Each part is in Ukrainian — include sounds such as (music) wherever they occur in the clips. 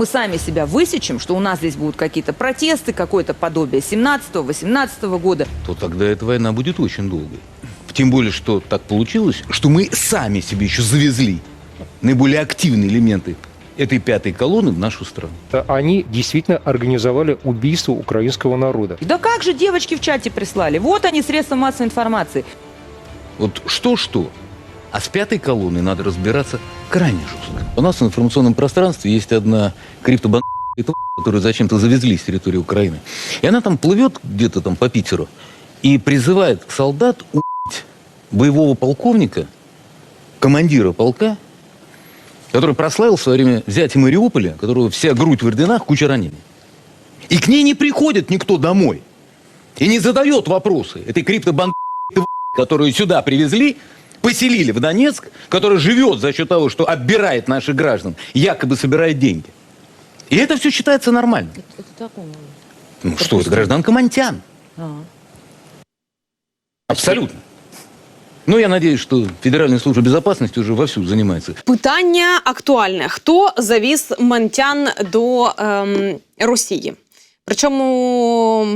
мы сами себя высечем, что у нас здесь будут какие-то протесты, какое-то подобие 17-18 года. то тогда эта война будет очень долгой. Тем более, что так получилось, что мы сами себе еще завезли наиболее активные элементы этой пятой колонны в нашу страну. Они действительно организовали убийство украинского народа. Да как же девочки в чате прислали? Вот они, средства массовой информации. Вот что-что, а с пятой колонной надо разбираться крайне жестко. У нас в информационном пространстве есть одна криптобан которую зачем-то завезли с территории Украины. И она там плывет где-то там по Питеру и призывает солдат убить боевого полковника, командира полка, который прославил в свое время взятие Мариуполя, которого вся грудь в орденах, куча ранений. И к ней не приходит никто домой. И не задает вопросы этой криптобан которую сюда привезли, поселили в Донецк, который живет за счет того, что оббирает наших граждан, якобы собирает деньги. И это все считается нормально. Это такому. Ну что, это гражданка Монтян. А. Абсолютно. Но я надеюсь, что Федеральная служба безопасности уже вовсю занимается. Питання актуальне: хто завіз мантян до ем, Росії? Причому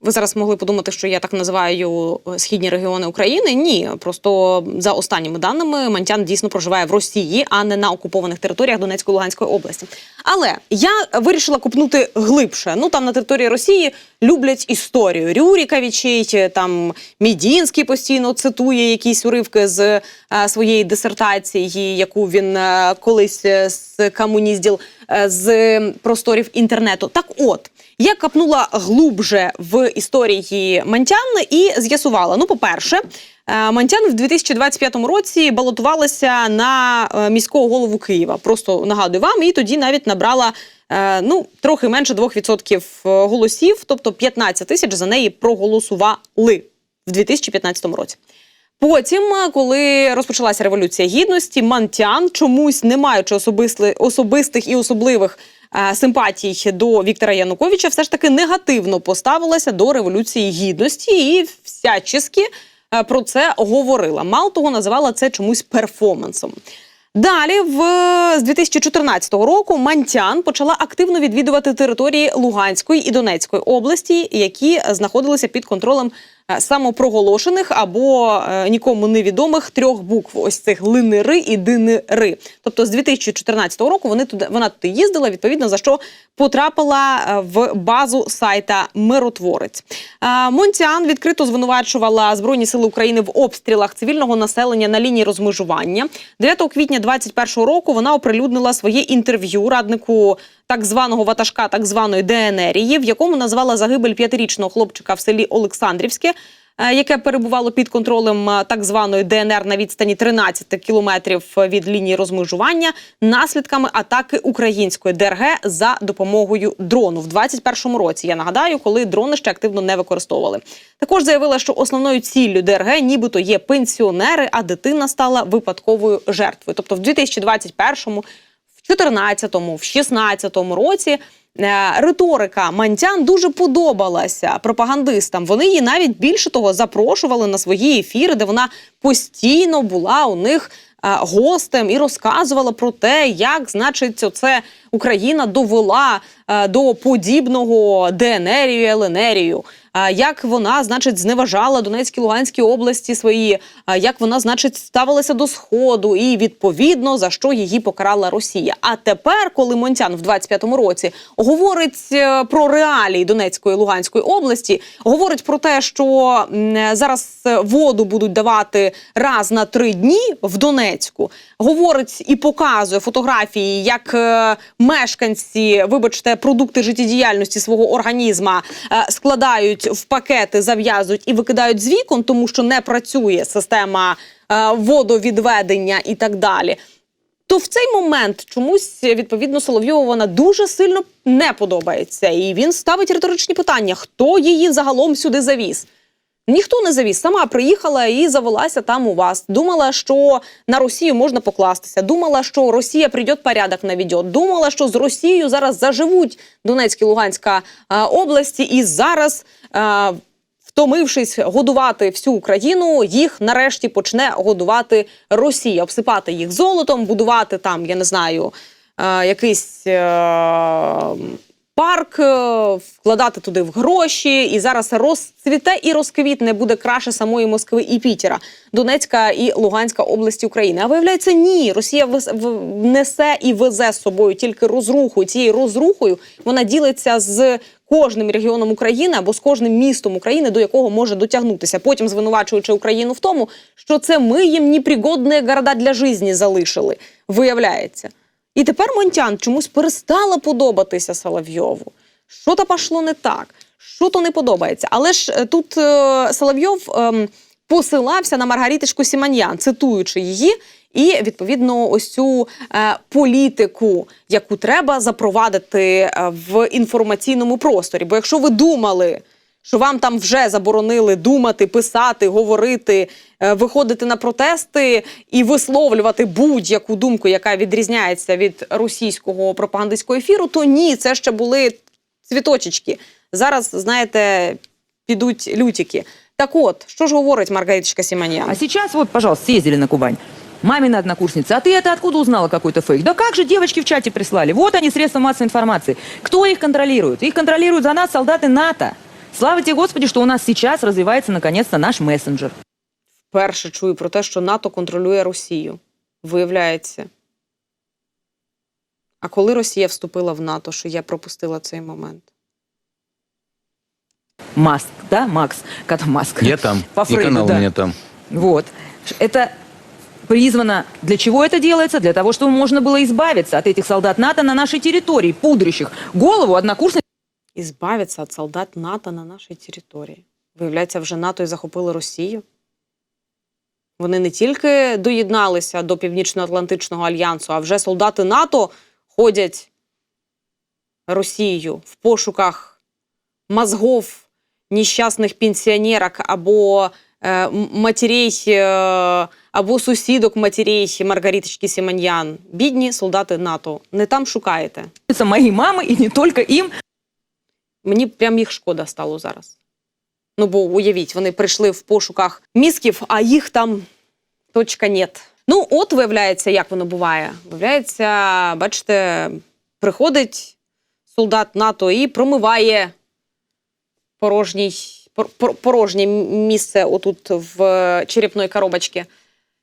ви зараз могли подумати, що я так називаю е, східні регіони України. Ні, просто за останніми даними Мантян дійсно проживає в Росії, а не на окупованих територіях Донецької Луганської області. Але я вирішила купнути глибше. Ну там на території Росії люблять історію. Рюріковичей, там Мідінський постійно цитує якісь уривки з е, своєї дисертації, яку він е, колись е, з комунізділ е, з просторів інтернету. Так от. Я капнула глубже в історії Мантян і з'ясувала: ну, по-перше, е, Мантян в 2025 році балотувалася на е, міського голову Києва. Просто нагадую вам, і тоді навіть набрала е, ну трохи менше 2% голосів, тобто 15 тисяч за неї проголосували в 2015 році. Потім, е, коли розпочалася революція гідності, Мантян чомусь не маючи особистих і особливих е, симпатій до Віктора Януковича, все ж таки негативно поставилася до революції гідності і всячески е, про це говорила. Мало того, називала це чомусь перформансом. Далі, в з 2014 року, Мантян почала активно відвідувати території Луганської і Донецької області, які знаходилися під контролем е, самопроголошених або е, нікому невідомих трьох букв: ось цих линери і динери. Тобто, з 2014 року вони туди вона туди їздила, відповідно за що потрапила е, в базу сайта Миротворець. Е, Монтян відкрито звинувачувала Збройні сили України в обстрілах цивільного населення на лінії розмежування. 9 квітня 2021 року вона оприлюднила своє інтерв'ю раднику так званого ватажка, так званої ДНРії, в якому назвала загибель п'ятирічного хлопчика в селі Олександрівське. Е, Яке перебувало під контролем е, так званої ДНР на відстані 13 кілометрів від лінії розмежування наслідками атаки української ДРГ за допомогою дрону в 21-му році. Я нагадаю, коли дрони ще активно не використовували. Також заявила, що основною ціллю ДРГ нібито є пенсіонери, а дитина стала випадковою жертвою. Тобто, в 2021-му, в 14-му, в 16-му році. Е, Риторика Мантян дуже подобалася пропагандистам. Вони її навіть більше того запрошували на свої ефіри, де вона постійно була у них е, гостем і розказувала про те, як, значить, це Україна довела е, до подібного ДНРію, ЛНРію. Як вона, значить, зневажала Донецькі Луганські області свої, як вона, значить, ставилася до сходу, і відповідно за що її покарала Росія. А тепер, коли Монтян в 25-му році говорить е, про реалії Донецької Луганської області, говорить про те, що зараз е, воду будуть давати раз на три дні в Донецьку, говорить і показує фотографії, як е, мешканці, вибачте, продукти життєдіяльності свого організма е, складають в пакети, зав'язують і викидають з вікон, тому що не працює система е, водовідведення і так далі. То в цей момент чомусь відповідно Соловйову вона дуже сильно не подобається, і він ставить риторичні питання: хто її загалом сюди завіз? Ніхто не завіз. Сама приїхала і завелася там у вас. Думала, що на Росію можна покластися. Думала, що Росія прийде порядок наведет. Думала, що з Росією зараз заживуть Донецька і Луганська е, області, і зараз. е, Втомившись годувати всю Україну, їх нарешті почне годувати Росія, обсипати їх золотом, будувати там, я не знаю, е, якийсь е, парк, е, вкладати туди в гроші, і зараз розцвіте і розквітне буде краще самої Москви і Пітера, Донецька і Луганська області України. А виявляється, ні, Росія несе і везе з собою тільки розруху. Цією розрухою вона ділиться з кожним регіоном України або з кожним містом України, до якого може дотягнутися. Потім звинувачуючи Україну в тому, що це ми їм непригодні города для житті залишили. Виявляється. І тепер Монтян чомусь перестала подобатися Соловйову. Що то пішло не так, що то не подобається. Але ж е, тут е, Соловйов ем, посилався на Маргариточку Сіманьян, цитуючи її, і відповідно ось цю е, політику, яку треба запровадити е, в інформаційному просторі. Бо якщо ви думали, що вам там вже заборонили думати, писати, говорити, е, виходити на протести і висловлювати будь-яку думку, яка відрізняється від російського пропагандистського ефіру, то ні, це ще були цвіточечки. Зараз, знаєте, підуть лютики. Так от, що ж говорить Маргариточка Сіманян? А сейчас вот, пожалуйста, съездили на Кубань. Мамина однокурсница, а ты это откуда узнала какой-то фейк? Да как же девочки в чате прислали? Вот они, средства массовой информации. Кто их контролирует? Их контролируют за нас солдаты НАТО. Слава тебе, Господи, что у нас сейчас развивается наконец-то наш мессенджер. Вперше чую про те, що НАТО контролює Росію. Виявляється. А коли Росія вступила в НАТО, що я пропустила цей момент? Маск, да, Макс? Когда Маск? Я там. (laughs) По и Фрейду, канал да. у меня там. Вот. Это призвано... Для чего это делается? Для того, чтобы можно было избавиться от этих солдат НАТО на нашей территории, пудрящих голову однокурсницы І збавитися від солдат НАТО на нашій території. Виявляється, вже НАТО і захопили Росію. Вони не тільки доєдналися до Північно-Атлантичного альянсу, а вже солдати НАТО ходять Росією в пошуках мозгов нещасних пенсіонерок або е, матерей, е, або сусідок матерей Маргариточки Сіманьян. Бідні солдати НАТО. Не там шукаєте. моей мамы, и не только им, Мені прям їх шкода стало зараз. Ну, бо уявіть, вони прийшли в пошуках мізків, а їх там точка нет. Ну, от виявляється, як воно буває. Виявляється, бачите, приходить солдат НАТО і промиває порожній, пор- пор- порожнє місце отут в черепної коробочці,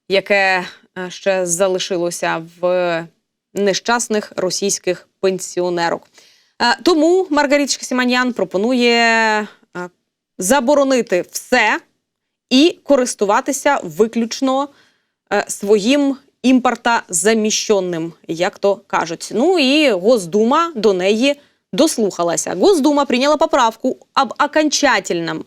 яке е, ще залишилося в нещасних російських пенсіонерок. Е, Тому Маргариточка Сіманян пропонує е, заборонити все і користуватися виключно е, своїм імпортозаміщенним, як то кажуть. Ну і Госдума до неї дослухалася. Госдума прийняла поправку об окончательном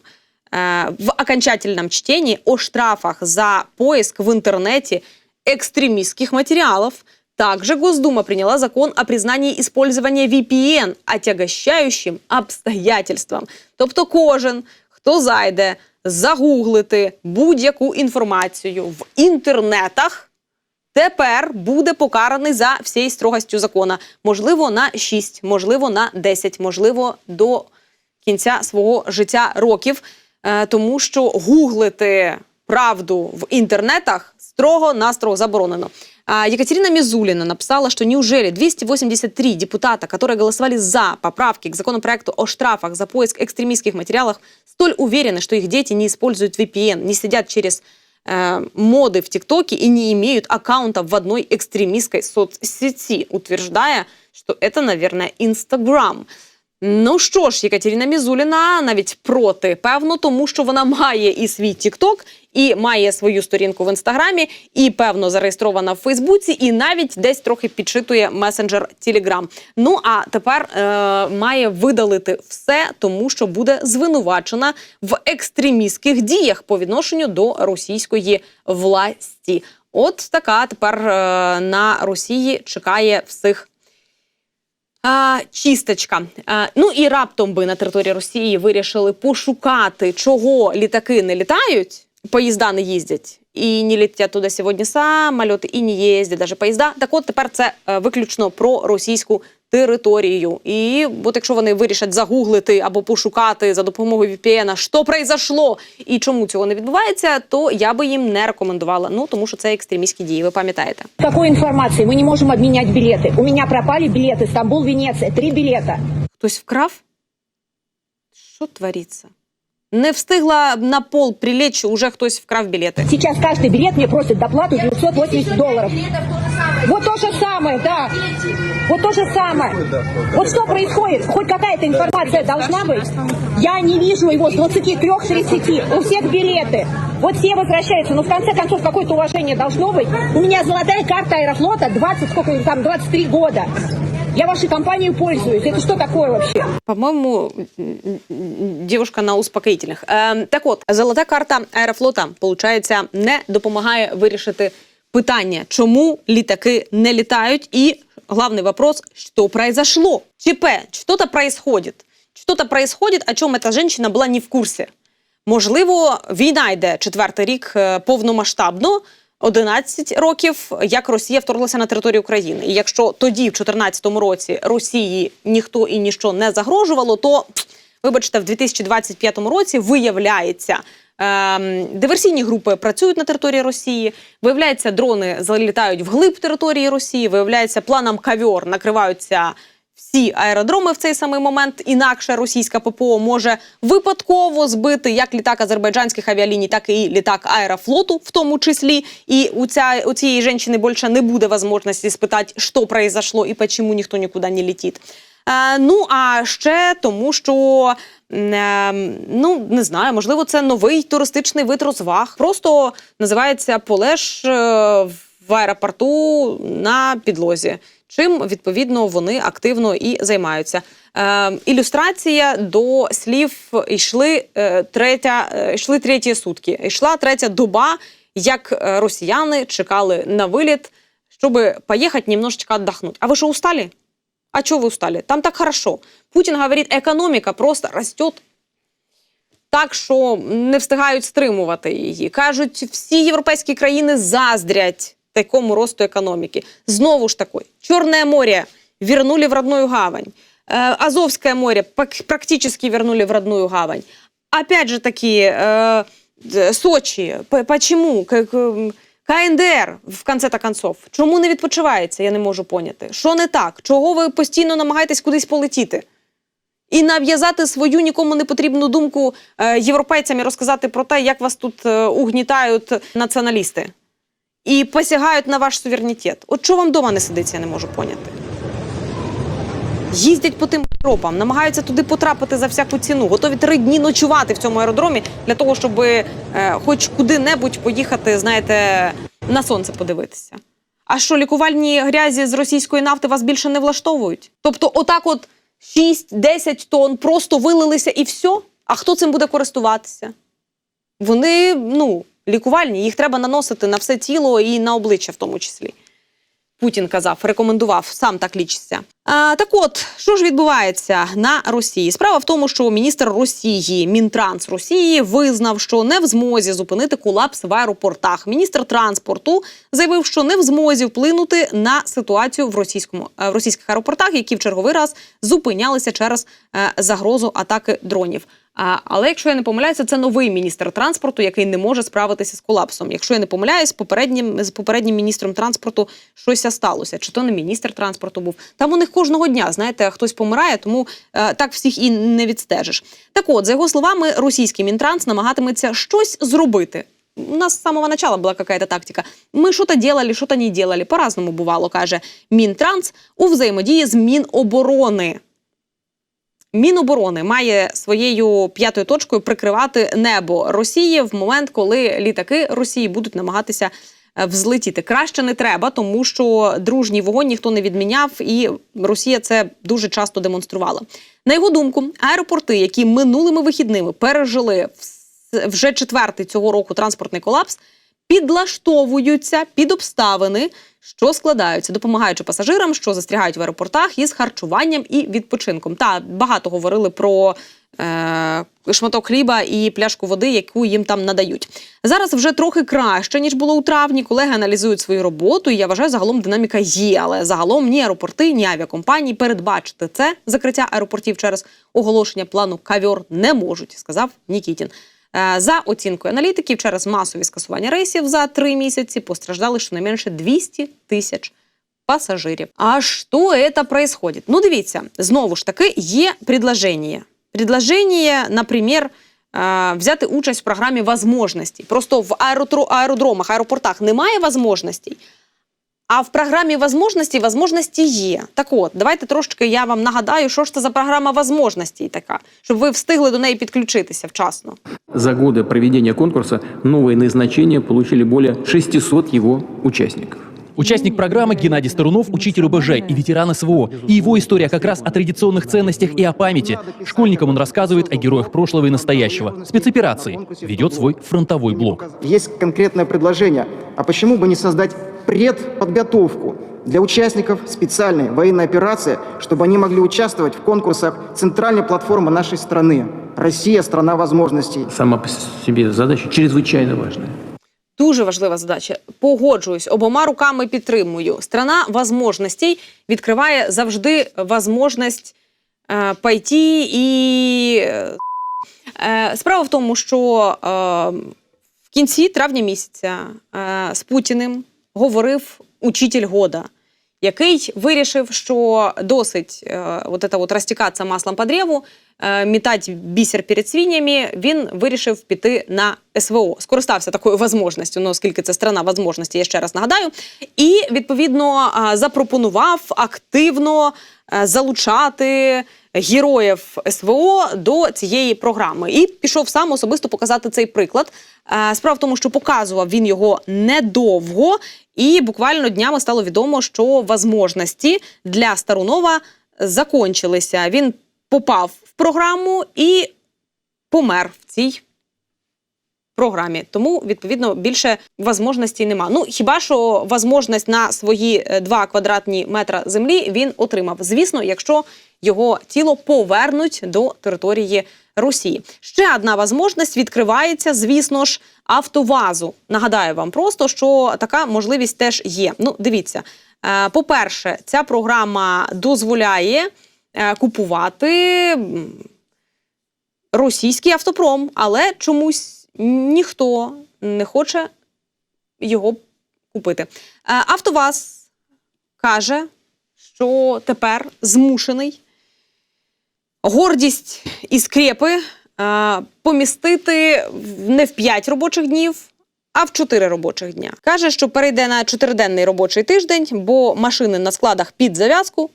в окончательном чтении о штрафах за поиск в интернете экстремистских материалов. Также Госдума приняла закон о признании использования VPN отягощающим обстоятельствам. Тобто кожен, хто зайде загуглити будь-яку інформацію в інтернетах, тепер буде покараний за всією строгостю закона. Можливо, на 6, можливо, на 10, можливо, до кінця свого життя років, Е, тому що гуглити правду в інтернетах строго-настрого заборонено. А, Екатерина Мизулина написала, что неужели 283 депутата, которые голосовали за поправки к законопроекту о штрафах за поиск экстремистских материалов, столь уверены, что их дети не используют VPN, не сидят через э, моды в ТикТоке и не имеют аккаунта в одной экстремистской соцсети, утверждая, что это, наверное, Инстаграм. Ну що ж, Єкатерина Мізуліна навіть проти, певно, тому що вона має і свій Тікток, і має свою сторінку в інстаграмі, і певно зареєстрована в Фейсбуці, і навіть десь трохи підшитує месенджер Телеграм. Ну а тепер е, має видалити все, тому що буде звинувачена в екстремістських діях по відношенню до російської власті. От така тепер е, на Росії чекає всіх а, чисточка. А, ну і раптом би на території Росії вирішили пошукати, чого літаки не літають, поїзда не їздять. І не літять туди сьогодні самоліти, і не їздять навіть поїзда. Так от тепер це е, виключно про російську територію. І от якщо вони вирішать загуглити або пошукати за допомогою VPN, що произошло і чому цього не відбувається, то я би їм не рекомендувала. Ну тому що це екстремістські дії. Ви пам'ятаєте? Какой информации? Мы не можем обменять билеты. У меня пропали билеты. Стамбул, Венеция. Три билета. Хтось вкрав? Що твориться? Не встигла на пол прилечь, уже хтось вкрав білети. Сейчас каждый билет мне просит доплату 980 долларов. Вот то же самое, да. Вот то же самое. Вот что происходит? Хоть какая-то информация должна быть. Я не вижу его с 23-30. У всех билеты. Вот все возвращаются. Но в конце концов какое-то уважение должно быть. У меня золотая карта Аэрофлота 20, сколько там, 23 года. Я вашей компанией пользуюсь. Это что такое вообще? По-моему, м, м, девушка на успокоїтельних. Е, так от, золота карта Аерофлота, получається, не допомагає вирішити питання, чому літаки не літають. І главний вопрос, що произошло? ЧП, что-то происходит. Что-то происходит, о чому эта женщина була не в курсі. Можливо, війна йде четвертий рік е, повномасштабно. 11 років, як Росія вторглася на територію України. І якщо тоді, в 2014 році, Росії ніхто і ніщо не загрожувало, то вибачте, в 2025 році виявляється. Ем, Диверсійні групи працюють на території Росії. Виявляється, дрони залітають вглиб території Росії. Виявляється, планом кавьор накриваються всі аеродроми в цей самий момент. Інакше російська ППО може випадково збити як літак азербайджанських авіаліній, так і літак аерофлоту, в тому числі. І у, ця, у цієї жінки більше не буде можливості спитати, що произошло і чому ніхто нікуди не летить. Е, ну а ще тому, що е, ну не знаю, можливо, це новий туристичний вид розваг. Просто називається полеж е, в аеропорту на підлозі. Чим відповідно вони активно і займаються. Ілюстрація до слів йшли третя, йшли треті сутки. Йшла третя доба, як росіяни чекали на виліт, щоб поїхати немножечко віддохнути. А ви що устали? А чого ви устали? Там так хорошо. Путін говорить, економіка просто росте так, що не встигають стримувати її. Кажуть, всі європейські країни заздрять такому росту економіки. Знову ж таки, Чорне море вернули в родную гавань. Э, Азовское море практически вернули в родную гавань. Опять же таки, э, Сочі. Почему? К- к- КНДР, в конце-то концов. Чому не відпочивається, я не можу поняти. Що не так? Чого ви постійно намагаєтесь кудись полетіти? І нав'язати свою нікому не потрібну думку е, європейцям і розказати про те, як вас тут е, угнітають націоналісти і посягають на ваш суверенітет. От що вам вдома не сидиться, я не можу поняти. Їздять по тим аеропам, намагаються туди потрапити за всяку ціну, готові три дні ночувати в цьому аеродромі для того, щоб е, хоч куди-небудь поїхати, знаєте, на сонце подивитися. А що лікувальні грязі з російської нафти вас більше не влаштовують? Тобто, отак, от 6-10 тонн просто вилилися і все. А хто цим буде користуватися? Вони ну, лікувальні, їх треба наносити на все тіло і на обличчя в тому числі. Путін казав, рекомендував, сам так лічиться. А, так от, що ж відбувається на Росії? Справа в тому, що міністр Росії, Мінтранс Росії, визнав, що не в змозі зупинити колапс в аеропортах. Міністр транспорту заявив, що не в змозі вплинути на ситуацію в російському е, в російських аеропортах, які в черговий раз зупинялися через е, загрозу атаки дронів. А, але якщо я не помиляюся, це новий міністр транспорту, який не може справитися з колапсом. Якщо я не помиляюсь, попереднім з попереднім міністром транспорту щось сталося. Чи то не міністр транспорту був? Там у них кожного дня, знаєте, хтось помирає, тому е, так всіх і не відстежиш. Так от, за його словами, російський мінтранс намагатиметься щось зробити. У нас з самого начала була какая-то тактика. Ми що-то делали, що-то не делали. По-разному бувало, каже Мінтранс у взаємодії з Міноборони. Міноборони має своєю п'ятою точкою прикривати небо Росії в момент, коли літаки Росії будуть намагатися е, взлетіти. Краще не треба, тому що дружній вогонь ніхто не відміняв, і Росія це дуже часто демонструвала. На його думку, аеропорти, які минулими вихідними пережили вже четвертий цього року транспортний колапс, підлаштовуються під обставини, що складаються, допомагаючи пасажирам, що застрягають в аеропортах із харчуванням і відпочинком. Та багато говорили про е, шматок хліба і пляшку води, яку їм там надають. Зараз вже трохи краще ніж було у травні. Колеги аналізують свою роботу. І я вважаю, загалом динаміка є, але загалом ні аеропорти, ні авіакомпанії передбачити це закриття аеропортів через оголошення плану кавьор не можуть, сказав Нікітін. Е, За оцінкою аналітиків, через масові скасування рейсів за три місяці постраждали щонайменше 200 тисяч пасажирів. А що це происходит? Ну, дивіться, знову ж таки, є предложення. Предложення, наприклад, е, взяти участь в програмі возможностей. Просто в аеродромах, аеропортах немає возможностей, а в програмі возможностей возможності є. Так от, давайте трошки я вам нагадаю, що ж це за програма возможностей така, щоб ви встигли до неї підключитися вчасно. За годы проведения конкурса новые назначения получили более 600 его участников. Участник программы Геннадий Старунов, учитель ОБЖ и ветеран СВО. И его история как раз о традиционных ценностях и о памяти. Школьникам он рассказывает о героях прошлого и настоящего. Спецоперации. Ведет свой фронтовой блог. Есть конкретное предложение. А почему бы не создать предподготовку для участников специальной военной операции, чтобы они могли участвовать в конкурсах центральной платформы нашей страны? Россия – страна возможностей. Сама по себе задача чрезвычайно важная. Дуже важлива задача. Погоджуюсь, обома руками підтримую. Страна возможностей відкриває завжди возможність е, пойти і. е, Е, справа в тому, що е, в кінці травня місяця е, з Путіним говорив учитель года, який вирішив, що досить е, от это от розтікатися маслом по древу, е, мітати бісер перед свинями, він вирішив піти на СВО. Скористався такою можливістю, ну, оскільки це страна можливості, я ще раз нагадаю. І відповідно е, запропонував активно е, залучати героїв СВО до цієї програми. І пішов сам особисто показати цей приклад. Е, Справа в тому, що показував він його недовго, і буквально днями стало відомо, що возможності для Старунова закончилися. Він попав в програму і помер в цій програмі. Тому, відповідно, більше возможностей нема. Ну, хіба що возможність на свої е, 2 квадратні метра землі він отримав. Звісно, якщо його тіло повернуть до території Росії. Ще одна можливість відкривається, звісно ж, автовазу. Нагадаю вам просто, що така можливість теж є. Ну, дивіться. Е, По-перше, ця програма дозволяє е, купувати російський автопром, але чомусь ніхто не хоче його купити. Е, Автоваз каже, що тепер змушений гордість і скрепи е, помістити не в 5 робочих днів, а в 4 робочих дня. Каже, що перейде на 4-денний робочий тиждень, бо машини на складах під зав'язку.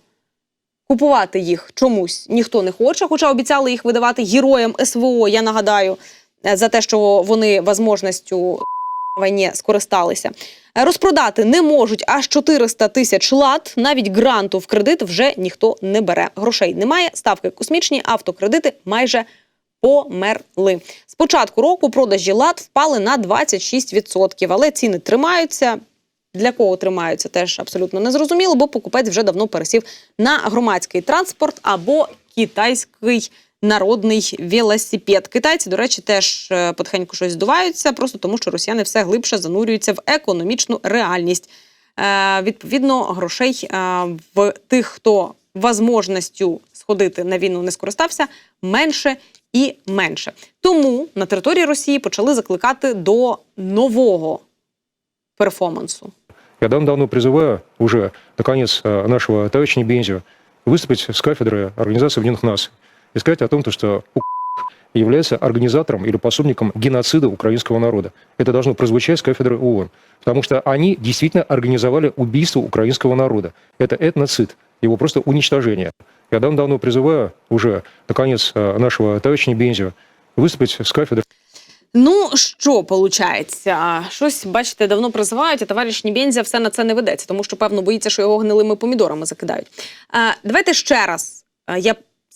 Купувати їх чомусь ніхто не хоче, хоча обіцяли їх видавати героям СВО, я нагадаю, за те, що вони можливістю війні скористалися. Е, Розпродати не можуть аж 400 тисяч лат. Навіть гранту в кредит вже ніхто не бере. Грошей немає, ставки космічні, автокредити майже померли. З початку року продажі лат впали на 26%, але ціни тримаються. Для кого тримаються, теж абсолютно незрозуміло, бо покупець вже давно пересів на громадський транспорт або китайський народний велосипед. Китайці, до речі, теж е, потихеньку щось здуваються, просто тому що росіяни все глибше занурюються в економічну реальність. Е, відповідно, грошей е, в тих, хто возможністю сходити на війну не скористався, менше і менше. Тому на території Росії почали закликати до нового перформансу. Я давно призываю уже, наконец, э, нашего товарища Небензева выступить с кафедры Организации Объединенных Наций и сказать о том, то, что (laughs) УК является организатором или пособником геноцида украинского народа. Это должно прозвучать с кафедры ООН. Потому что они действительно организовали убийство украинского народа. Это этноцид, его просто уничтожение. Я давно призываю уже, наконец, э, нашего товарища Небензева выступить с кафедры Ну що виходить? Щось, бачите, давно призивають, а товариш Нібензя все на це не ведеться, тому що, певно, боїться, що його гнилими помідорами закидають. Е, давайте ще раз е, я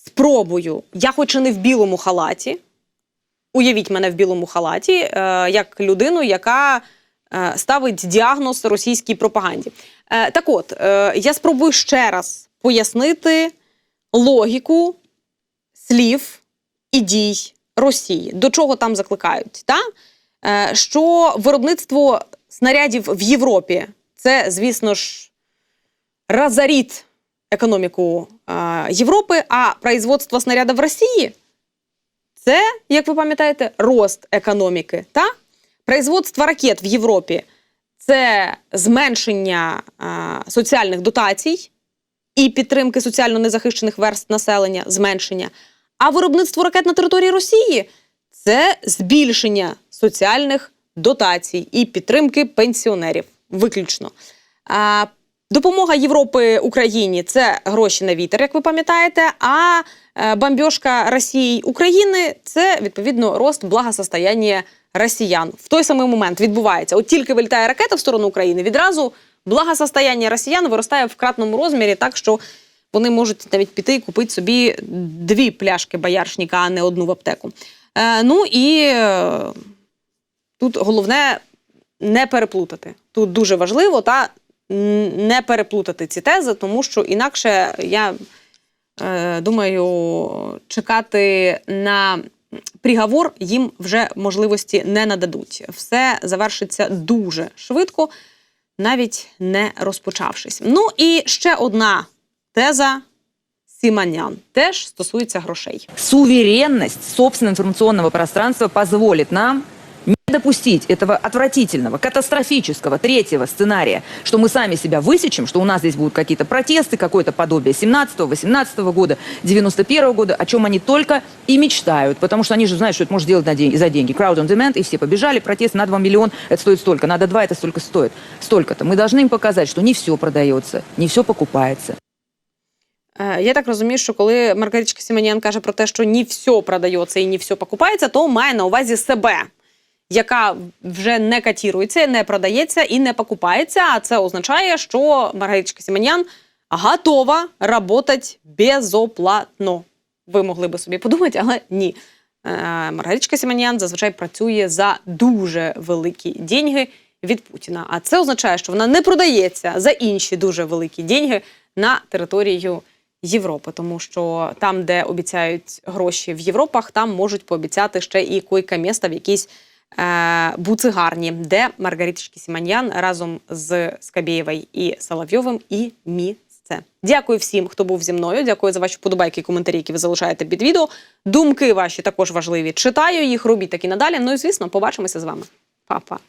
спробую. Я хоч і не в білому халаті. Уявіть мене в білому халаті, е, як людину, яка е, ставить діагноз російській пропаганді. Е, так от, е, я спробую ще раз пояснити логіку слів і дій Росії. До чого там закликають? Та? Е, що виробництво снарядів в Європі це, звісно ж, разорит економіку Європи, а производство снарядів в Росії це, як ви пам'ятаєте, рост економіки. Та? Производство ракет в Європі це зменшення соціальних дотацій і підтримки соціально незахищених верств населення, зменшення. А виробництво ракет на території Росії це збільшення соціальних дотацій і підтримки пенсіонерів. Виключно. Допомога Європи Україні це гроші на вітер, як ви пам'ятаєте. А е, бомбьошка Росії України це відповідно рост благосостояння росіян. В той самий момент відбувається. От тільки вилітає ракета в сторону України, відразу благосостояння росіян виростає в кратному розмірі, так що вони можуть навіть піти і купити собі дві пляшки бояршника, а не одну в аптеку. Е, ну і е, тут головне не переплутати. Тут дуже важливо та не переплутати ці тези, тому що інакше я е, думаю, чекати на приговор їм вже можливості не нададуть. Все завершиться дуже швидко, навіть не розпочавшись. Ну і ще одна теза Сіманян теж стосується грошей. Суверенность собственного информационного пространства позволит нам допустить этого отвратительного, катастрофического третьего сценария, что мы сами себя высечем, что у нас здесь будут какие-то протесты, какое-то подобие 17-18 года, 91 года, о чем они только и мечтают, потому что они же знают, что это можно сделать на день- за деньги. Crowd on demand, и все побежали, протест на 2 миллиона, это стоит столько, надо 2, это столько стоит. Столько-то. Мы должны им показать, что не все продается, не все покупается. Е, Я так розумію, що коли Маргаричка Сіманян каже про те, що не все продається і не все покупається, то має на увазі себе, яка вже не катірується, не продається і не покупається. А це означає, що Маргаричка Сіманян готова працювати безоплатно. Ви могли би собі подумати, але ні. Е, Маргаричка Сіманян зазвичай працює за дуже великі деньги від Путіна. А це означає, що вона не продається за інші дуже великі деньги на територію Європи, тому що там, де обіцяють гроші в Європах, там можуть пообіцяти ще і койка міста в якійсь буцигарні, де Маргаріточки Сіманьян разом з Скабєєвою і Соловйовим і місце. Дякую всім, хто був зі мною. Дякую за ваші подобайки і коментарі, які ви залишаєте під відео. Думки ваші також важливі. Читаю їх, робіть так і надалі. Ну і звісно, побачимося з вами. Па-па.